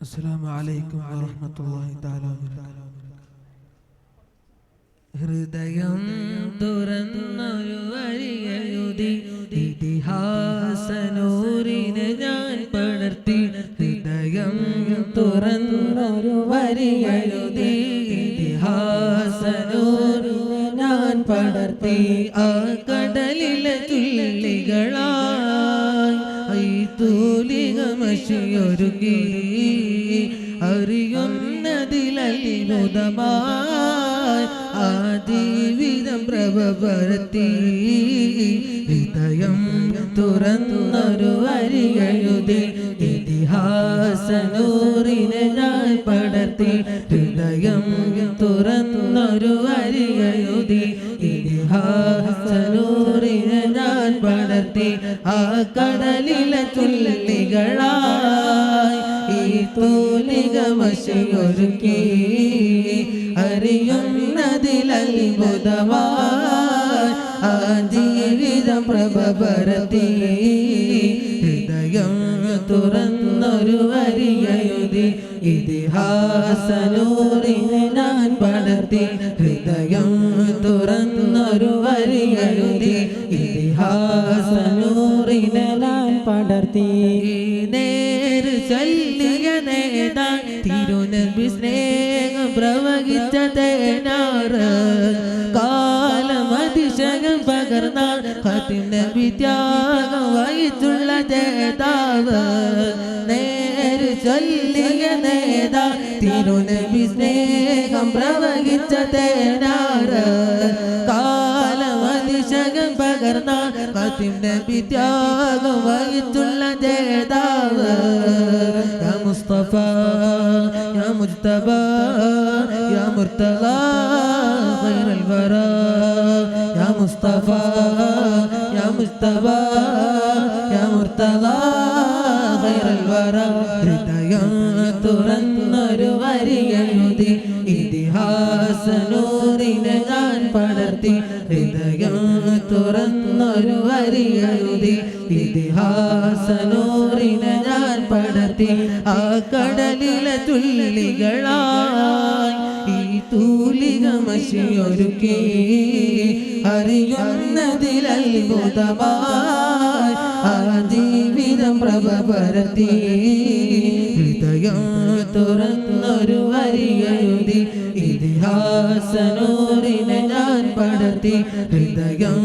അസ്സലാമു അലൈക്കും വറഹ്മത്തുള്ളാഹി തആല ഹൃദയം തുറന്നൊരു വഴിയെഴുതി ഇതിഹാസനൂറിനെ ഞാൻ പണർത്തി ഹൃദയം തുറന്നൊരു വരിയുതി ഇതിഹാസനൂരു ഞാൻ പണർത്തി ആ കടലിലെ തുള്ളികളായി ഈ തൂലികമശിയൊരുക്കി അറിയുന്നതിലത്ഭുതമായി ആ ജീവിതം പ്രഭ പരത്തി ഹൃദയം തുറന്നൊരു അരിയഴുതി ഇതിഹാസനൂറിനെ ഞാൻ പടത്തി ഹൃദയം തുറന്നൊരു അരിയഴുതി ഇതിഹാസനൂറിനെ പടർത്തി ആ കടലിലെ തുള്ളികളായി ഈ തൂലികമശയൊരുക്കി അറിയുന്നതിലത്ഭുതമായി ആ ജീവിതം പ്രഭ പരത്തി ഹൃദയം തുറന്നൊരു വരിയെഴുതി ഇതിഹാസനൂറിനെ ഞാൻ പടർത്തി. ഹൃദയം വരിയെഴുതി ഇതിഹാസനൂറിനെ ഞാൻ പടർത്തി. നേര് ചൊല്ലിയ നേതാ തിരുനബി സ്നേഹം പ്രവഹിച്ച തേനാറ് കാലമതിശകം പകർന്ന ഹത്തിം നബി ത്യാഗം വഹിച്ചുള്ള നേതാവ് നേര് ചൊല്ലിയ നേതാ തിരുനബി സ്നേഹം പ്രവഹിച്ച തേനാറ് ഹത്തിം നബി ത്യാഗം വഹിച്ചുള്ള ജേതാവ്. യാ മുസ്തഫ യാ മുജ്തബ യാ മുർത്തല ഖൈറൽ വറ യാ മുസ്തഫ യാ മുജ്തബ യാ മുർത്തല ഖൈറൽ വറ ഹൃദയം തുറന്നൊരു വരിയെഴുതി പടർത്തി ഹൃദയം തുറന്നൊരു വരിയെഴുതി ഇതിഹാസനോറിന ഞാൻ പടത്തി ആ കടലിലെ തുള്ളികളായി ഈ തൂലികമശിയൊരുക്കി അറിയുന്നതിലത്ഭുതമായി ആ ജീവിതം പ്രഭ പരത്തി ഹൃദയം തുറന്നൊരു വരിയെഴുതി ഇതിഹാസനോറി പടർത്തി ഹൃദയം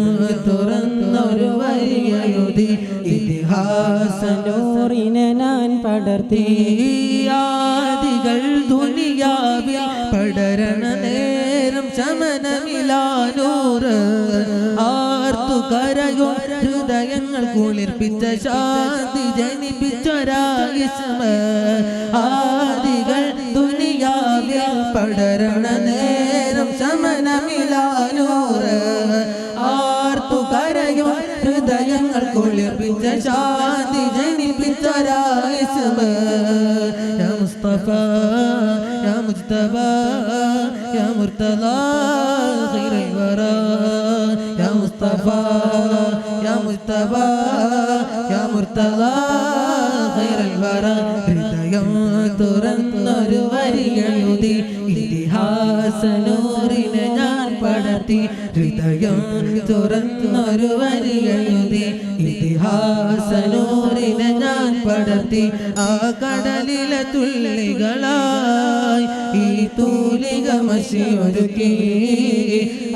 തുറന്നൊരു വരിയെഴുതി ഇതിഹാസനൂർ നൂറിനെ ഞാൻ പടർത്തി. ആദികൾ ദുനിയാവിൽ പടരണ നേരം ശമനമിലാനൂറ്. ആർത്തു കരയോ ഹൃദയങ്ങൾ കുളിർപ്പിച്ച ശാന്തി ജനിപ്പിച്ചൊരായുസ്മ ആദികൾ ദുനിയാവിൽ പടരണ നേരം ശമനമിലാനൂറ് കുളിർപ്പിച്ച ശാന്തി ജനിപ്പിച്ചൊരായുസ്മ യാ മുസ്തഫ യാ മുജ്തബ യാ മുർത്തല ഖൈറൽ വറ യാ മുസ്തഫ യാ മുജ്തബ യാ മുർത്തല. ഹൃദയം തുറന്നൊരു വരിയെഴുതി ഇതിഹാസനൂറിനെ ഞാൻ പടർത്തി ഹൃദയം തുറന്നൊരു വരിയെഴുതി ഇതിഹാസനൂറിനെ ഞാൻ പടർത്തി ആ കടലിലെ തുള്ളികളായി ഈ തൂലികമശിയൊരുക്കി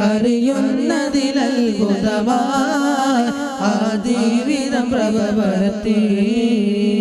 അറിയുന്നതിലത്ഭുതമായി ആ ജീവിതം പ്രഭ പരത്തി. അസ്സലാമു അലൈക്കും